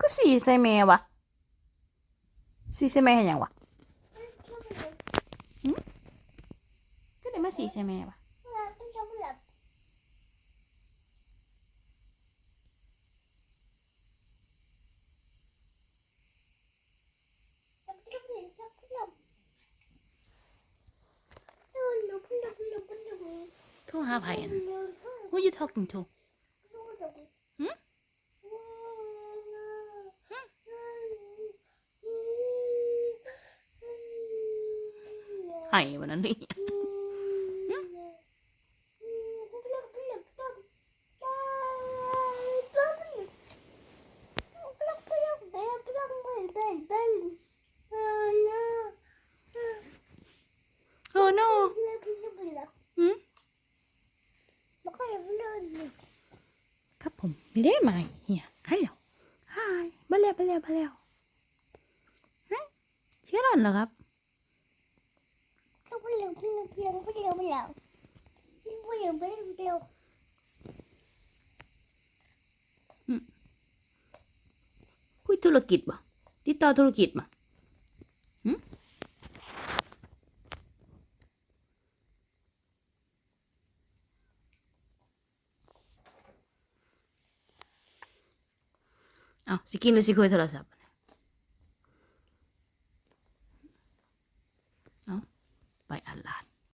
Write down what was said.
ก็สีใส่แม่วะสีใส่แม่เห็นยังวะก็ได้มาสีใส่แม่วะ โทรหาไผอะนะ Who you talking to หืม ไผ่วันนั้นนี่โอ้ no หืมครับผมไม่ได้มาเฮียฮัลโหลฮายมาแล้วมาแล้วมาแล้วฮะเชื่อรั นเหรอครับคุยธุรกิจบ่ติดต่อธุรกิจบ่หึเอาสิกินหรือสิคุยโทรศัพท์ by Allah.